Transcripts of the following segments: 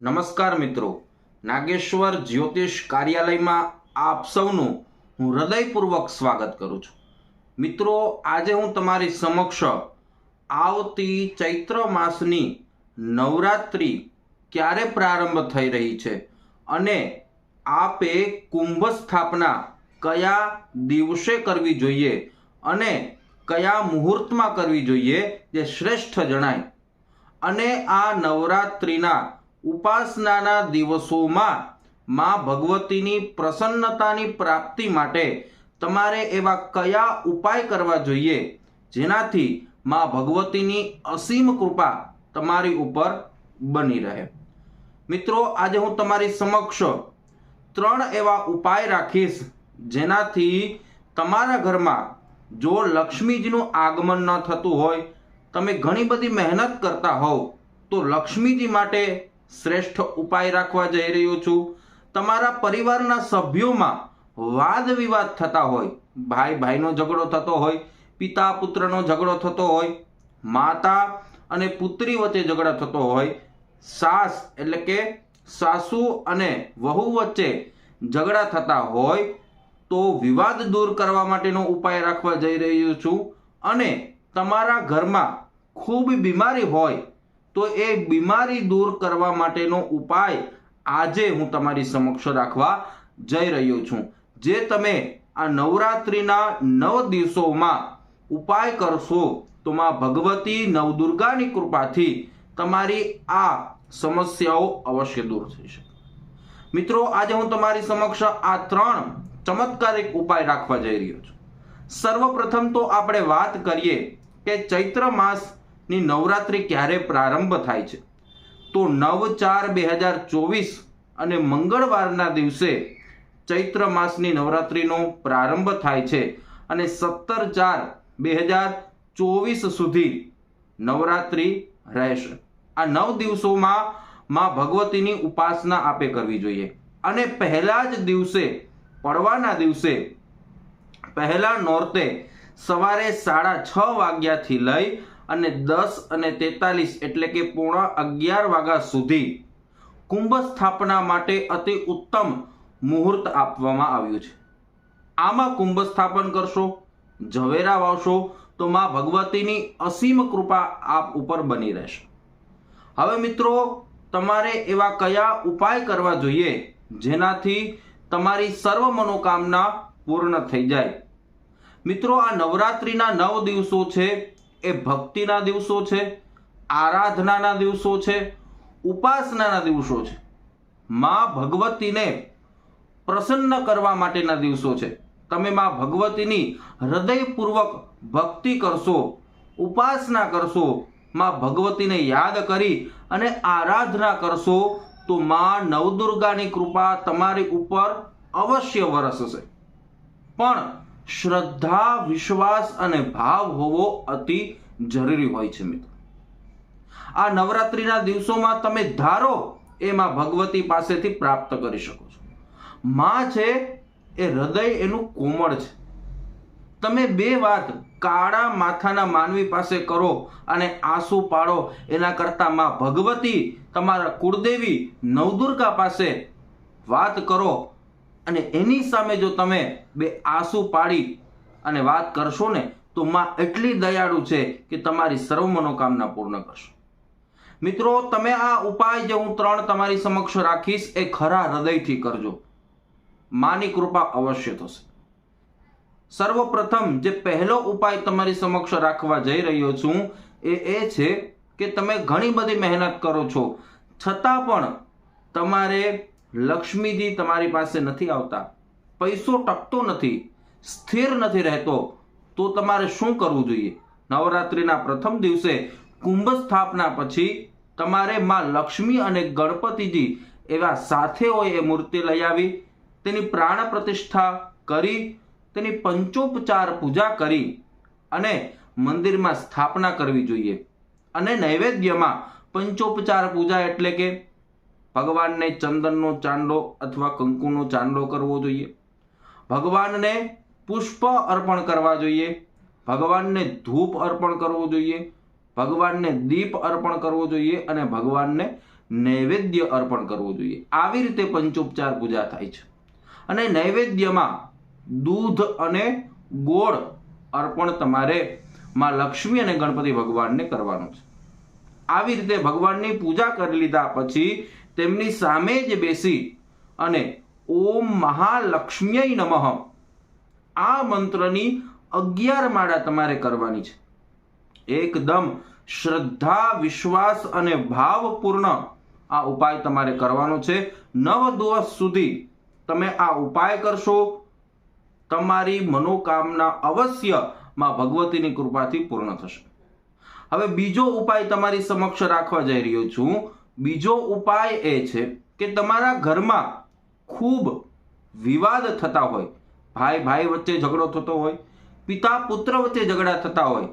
નમસ્કાર મિત્રો. નાગેશ્વર જ્યોતિષ કાર્યાલયમાં આપ સૌનું હું હૃદયપૂર્વક સ્વાગત કરું છું. મિત્રો, આજે હું તમારી સમક્ષ આવતી ચૈત્ર માસની નવરાત્રિ ક્યારે પ્રારંભ થઈ રહી છે અને આપે કુંભ સ્થાપના કયા દિવસે કરવી જોઈએ અને કયા મુહૂર્તમાં કરવી જોઈએ, જે શ્રેષ્ઠ જણાય. અને આ નવરાત્રિના ઉપાસનાના દિવસોમાં માં ભગવતીની પ્રસન્નતાની પ્રાપ્તિ માટે તમારે એવા કયા ઉપાય કરવા જોઈએ? જેનાથી માં ભગવતીની અસીમ કૃપા તમારી ઉપર બની રહે. મિત્રો, આજે હું તમારી સમક્ષ ત્રણ એવા ઉપાય રાખીશ, જેનાથી તમારા ઘરમાં જો લક્ષ્મીજીનું આગમન ન થતું હોય, તમે ઘણી બધી મહેનત કરતા હોવ, તો લક્ષ્મીજી માટે શ્રેષ્ઠ ઉપાય રાખવા જઈ રહ્યો છું. તમારા પરિવારના સભ્યોમાં વાદ વિવાદ થતા હોય, ભાઈ ભાઈનો ઝઘડો થતો હોય, પિતા પુત્રનો ઝઘડો થતો હોય, માતા અને પુત્રી વચ્ચે ઝઘડો થતો હોય, સાસ એટલે કે સાસુ અને વહુ વચ્ચે ઝઘડા થતા હોય, તો વિવાદ દૂર કરવા માટેનો ઉપાય રાખવા જઈ રહ્યો છું. અને તમારા ઘરમાં ખૂબ બીમારી હોય તો એ બીમારી દૂર કરવા માટેનો ઉપાય આજે હું તમારી સમક્ષ રાખવા જઈ રહ્યો છું. જે તમે આ નવરાત્રિના નવ દિવસોમાં ઉપાય કરશો તો માં ભગવતી નવદુર્ગાની કૃપાથી તમારી આ સમસ્યાઓ અવશ્ય દૂર થઈ શકે. મિત્રો, આજે હું તમારી સમક્ષ આ ત્રણ ચમત્કારિક ઉપાય રાખવા જઈ રહ્યો છું. સર્વપ્રથમ તો આપણે વાત કરીએ કે ચૈત્ર માસની નવરાત્રિ ક્યારે પ્રારંભ થાય છે? તો નવ ચાર બે હજાર ચોવીસ અને મંગળવારના દિવસે ચૈત્ર માસની નવરાત્રિનો પ્રારંભ થાય છે અને સત્તર ચાર બે હજાર ચોવીસ સુધી નવરાત્રિ રહેશે. આ નવ દિવસોમાં માં ભગવતીની ઉપાસના આપે કરવી જોઈએ. અને પહેલા જ દિવસે, પડવાના દિવસે, પહેલા નોરતે સવારે સાડા છ વાગ્યાથી લઈ અને દસ અને તેતાલીસ એટલે કે પૂર્ણ અગિયાર વાગ્યા સુધી કુંભ સ્થાપના માટે અતિ ઉત્તમ મુહૂર્ત આપવામાં આવ્યું છે. આમાં કુંભ સ્થાપન કરશો, ઝવેરા વાવશો, તો માં ભગવતીની અસીમ કૃપા આપ ઉપર બની રહેશે. હવે મિત્રો, તમારે એવા કયા ઉપાય કરવા જોઈએ જેનાથી તમારી સર્વ મનોકામના પૂર્ણ થઈ જાય? મિત્રો, આ નવરાત્રિના નવ દિવસો છે. એ ભક્તિના દિવસો છે, આરાધનાના દિવસો છે, ઉપાસનાના દિવસો છે. મા ભગવતીને પ્રસન્ન કરવા માટેના દિવસો છે. તમે મા ભગવતીની હૃદયપૂર્વક ભક્તિ કરશો, ઉપાસના કરશો, મા ભગવતીને યાદ કરી અને આરાધના કરશો, તો મા નવદુર્ગાની કૃપા તમારી ઉપર અવશ્ય વરસશે. પણ શ્રદ્ધા, વિશ્વાસ અને ભાવ હોવો અતિ જરૂરી હોય છે મિત્રો. આ નવરાત્રિના દિવસોમાં તમે ધારો એમાં ભગવતી પાસેથી પ્રાપ્ત કરી શકો છો. માં છે એ હૃદય એનું કોમળ છે. તમે બે વાત કાળા માથાના માનવી પાસે કરો અને આંસુ પાડો, એના કરતાં માં ભગવતી તમારા કુળદેવી નવદુર્ગા પાસે વાત કરો અને એની સામે જો તમે બે આંસુ પાડી અને વાત કરશો ને, તો માં એટલી દયાળુ છે કે તમારી સર્વ મનોકામના પૂર્ણ કરશો. મિત્રો, તમે આ ઉપાય જે હું ત્રણ તમારી સમક્ષ રાખીશ, એ ખરા હૃદયથી કરજો. માની કૃપા અવશ્ય થશે. સર્વપ્રથમ જે પહેલો ઉપાય તમારી સમક્ષ રાખવા જઈ રહ્યો છું, એ એ છે કે તમે ઘણી બધી મહેનત કરો છો. છતાં પણ તમારે લક્ષ્મીજી તમારી પાસે નથી આવતા. પૈસો ટકતો નથી, સ્થિર નથી રહેતો, તો તમારે શું કરવું જોઈએ? નવરાત્રિના પ્રથમ દિવસે કુંભ સ્થાપના પછી તમારે માં લક્ષ્મી અને ગણપતિજી એવા સાથે હોય એ મૂર્તિ લઈ આવી, તેની પ્રાણ પ્રતિષ્ઠા કરી, તેની પંચોપચાર પૂજા કરી અને મંદિરમાં સ્થાપના કરવી જોઈએ. અને નૈવેદ્યમાં પંચોપચાર પૂજા એટલે કે ભગવાનને ચંદનનો ચાંદલો અથવા કંકુનો ચાંદલો કરવો જોઈએ. ભગવાનને પુષ્પ અર્પણ કરવા જોઈએ. ભગવાનને ધૂપ અર્પણ કરવો જોઈએ. ભગવાનને દીપ અર્પણ કરવો જોઈએ અને ભગવાનને નૈવેદ્ય અર્પણ કરવું જોઈએ. આવી રીતે પંચોપચાર પૂજા થાય છે. અને નૈવેદ્યમાં દૂધ અને ગોળ અર્પણ તમારે માં લક્ષ્મી અને ગણપતિ ભગવાનને કરવાનું છે. આવી રીતે ભગવાનની પૂજા કરી લીધા પછી તેમની સામે જ બેસી અને ઓમ મહાલક્ષ્મ્ય નમઃ. આ મંત્રની અગિયાર માળા તમારે કરવાની છે. એકદમ શ્રદ્ધા, વિશ્વાસ અને ભાવપૂર્ણ આ ઉપાય તમારે કરવાનો છે. નવ દિવસ સુધી તમે આ ઉપાય કરશો. તમારી મનોકામના અવશ્યમાં ભગવતીની કૃપાથી પૂર્ણ થશે. હવે બીજો ઉપાય તમારી સમક્ષ રાખવા જઈ રહ્યો છું. બીજો ઉપાય એ છે કે તમારા ઘરમાં ખૂબ વિવાદ થતા હોય, ભાઈ ભાઈ વચ્ચે ઝઘડો થતો હોય, પિતા પુત્ર વચ્ચે ઝઘડા થતા હોય,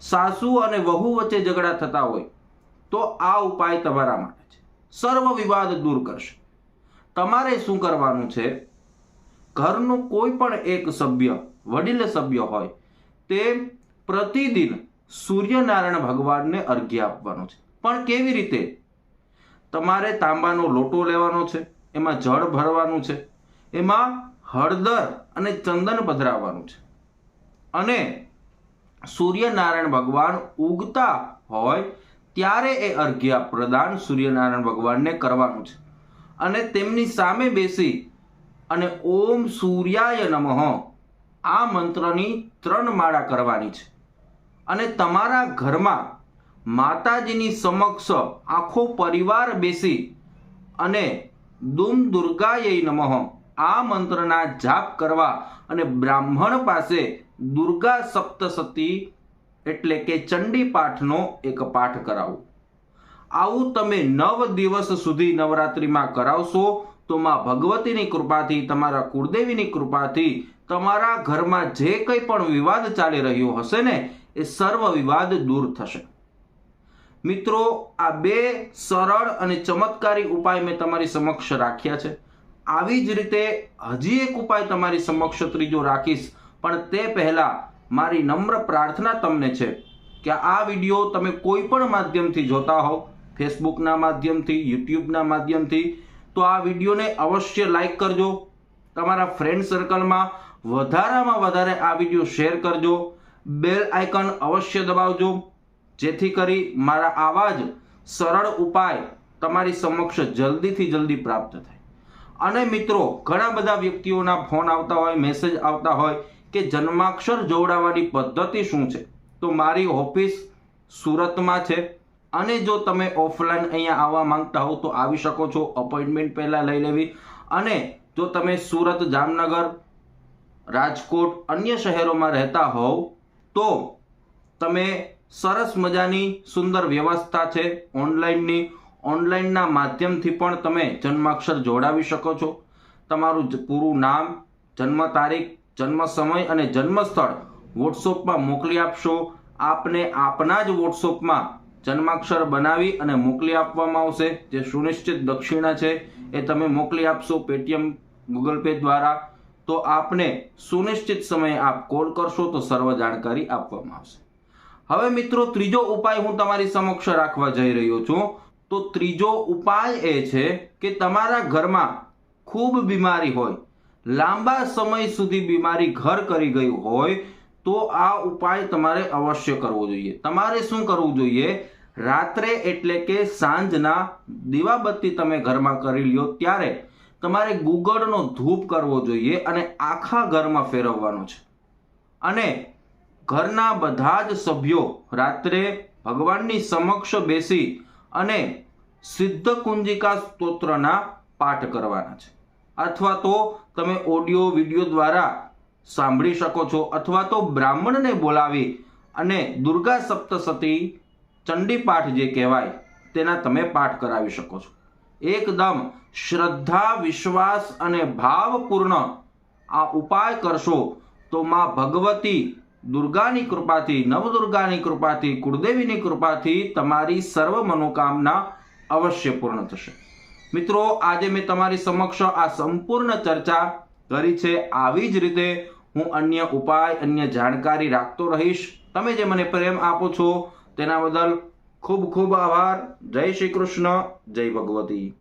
સાસુ અને વહુ વચ્ચે ઝઘડા થતા હોય, તો આ ઉપાય તમારા માટે છે. સર્વ વિવાદ દૂર કરશે. તમારે શું કરવાનું છે? ઘરનું કોઈ પણ એક સભ્ય, વડીલ સભ્ય હોય, તે પ્રતિદિન સૂર્યનારાયણ ભગવાનને અર્ઘ્ય આપવાનું છે. પણ કેવી રીતે? તમારે તાંબાનો લોટો લેવાનો છે, એમાં જળ ભરવાનું છે, એમાં હળદર અને ચંદન પધરાવવાનું છે. અને સૂર્યનારાયણ ભગવાન ઉગતા હોય ત્યારે એ અર્ઘ્ય પ્રદાન સૂર્યનારાયણ ભગવાનને કરવાનું છે. અને તેમની સામે બેસી અને ઓમ સૂર્યાય નમઃ આ મંત્રની ત્રણ માળા કરવાની છે. અને તમારા ઘરમાં માતાજીની સમક્ષ આખો પરિવાર બેસી અને દુમ દુર્ગાય નમઃ. આ મંત્રના જાપ કરવા અને બ્રાહ્મણ પાસે દુર્ગા સપ્તસતી એટલે કે ચંડી પાઠનો એક પાઠ કરાવો. આવું તમે નવ દિવસ સુધી નવરાત્રિમાં કરાવશો તો માં ભગવતીની કૃપાથી, તમારા કુળદેવીની કૃપાથી, તમારા ઘરમાં જે કંઈ પણ વિવાદ ચાલી રહ્યો હશે ને, એ સર્વ વિવાદ દૂર થશે. મિત્રો, આ બે સરળ અને ચમત્કારી ઉપાય મેં તમારી સમક્ષ રાખ્યા છે. આવી જ રીતે હજી એક ઉપાય તમારી સમક્ષ ત્રીજો રાખીશ, પણ તે પહેલા મારી નમ્ર પ્રાર્થના તમને છે કે આ વીડિયો તમે કોઈ પણ માધ્યમથી જોતા હોવ, ફેસબુકના માધ્યમથી, યુટ્યુબના માધ્યમથી, તો આ વિડીયોને અવશ્ય લાઈક કરજો. તમારા ફ્રેન્ડ સર્કલમાં વધારામાં વધારે આ વીડિયો શેર કરજો. બેલ આઇકન અવશ્ય દબાવજો. જેથી કરી મારા આવા જ સરળ ઉપાય તમારી સમક્ષ જલ્દીથી જલ્દી પ્રાપ્ત થાય. અને મિત્રો, ઘણા બધા વ્યક્તિઓના ફોન આવતા હોય, મેસેજ આવતા હોય કે જન્માક્ષર જોવડાવવાની પદ્ધતિ શું છે? તો મારી ઓફિસ સુરતમાં છે. અને જો તમે ઓફલાઈન અહીંયા આવવા માંગતા હો તો આવી શકો છો, અપોઇન્ટમેન્ટ પહેલાં લઈ લેવી. અને જો તમે સુરત, જામનગર, રાજકોટ, અન્ય શહેરોમાં રહેતા હોવ તો તમે સરસ મજાની સુંદર વ્યવસ્થા છે ઓનલાઈનની. ઓનલાઈનના માધ્યમથી પણ તમે જન્માક્ષર જોડાવી શકો છો. તમારું પૂરું નામ, જન્મ તારીખ, જન્મ સમય અને જન્મ સ્થળ વોટ્સઅપમાં મોકલી આપશો. આપને આપના જ વોટ્સઅપમાં જન્માક્ષર બનાવી અને મોકલી આપવામાં આવશે. જે સુનિશ્ચિત દક્ષિણા છે એ તમે મોકલી આપશો પેટીએમ, ગૂગલ પે દ્વારા. તો આપને સુનિશ્ચિત સમયે આપ કોલ કરશો તો સર્વ જાણકારી આપવામાં આવશે. હવે મિત્રો, ત્રીજો ઉપાય હું તમારી સમક્ષ રાખવા જઈ રહ્યો છું. તો ત્રીજો ઉપાય એ છે કે તમારા ઘરમાં ખૂબ બીમારી હોય, લાંબા સમય સુધી બીમારી ઘર કરી ગયું હોય, તો આ ઉપાય તમારે અવશ્ય કરવો જોઈએ. તમારે શું કરવું જોઈએ? રાત્રે એટલે કે સાંજના દીવાબત્તી તમે ઘરમાં કરી લ્યો, ત્યારે તમારે ગુગળનો ધૂપ કરવો જોઈએ અને આખા ઘરમાં ફેરવવાનો છે. અને ઘરના બધા જ સભ્યો રાત્રે ભગવાનની સમક્ષ બેસી અને સિદ્ધ કુંજિકા સ્તોત્રના પાઠ કરવાના છે. અથવા તો તમે ઓડિયો, વીડિયો દ્વારા સાંભળી શકો છો, અથવા તો બ્રાહ્મણને બોલાવી અને દુર્ગા સપ્તસતી ચંડી પાઠ જે કહેવાય, તેના તમે પાઠ કરાવી શકો છો. એકદમ શ્રદ્ધા, વિશ્વાસ અને ભાવપૂર્ણ આ ઉપાય કરશો તો માં ભગવતી દુર્ગાની કૃપાથી, નવદુર્ગાની કૃપાથી, કુળદેવીની કૃપાથી તમારી સર્વ મનોકામના અવશ્ય પૂર્ણ થશે. મિત્રો, આજે મેં તમારી સમક્ષ આ સંપૂર્ણ ચર્ચા કરી છે. આવી જ રીતે હું અન્ય ઉપાય, અન્ય જાણકારી રાખતો રહીશ. તમે જે મને પ્રેમ આપો છો, તેના બદલ ખૂબ ખૂબ આભાર. જય શ્રી કૃષ્ણ, જય ભગવતી.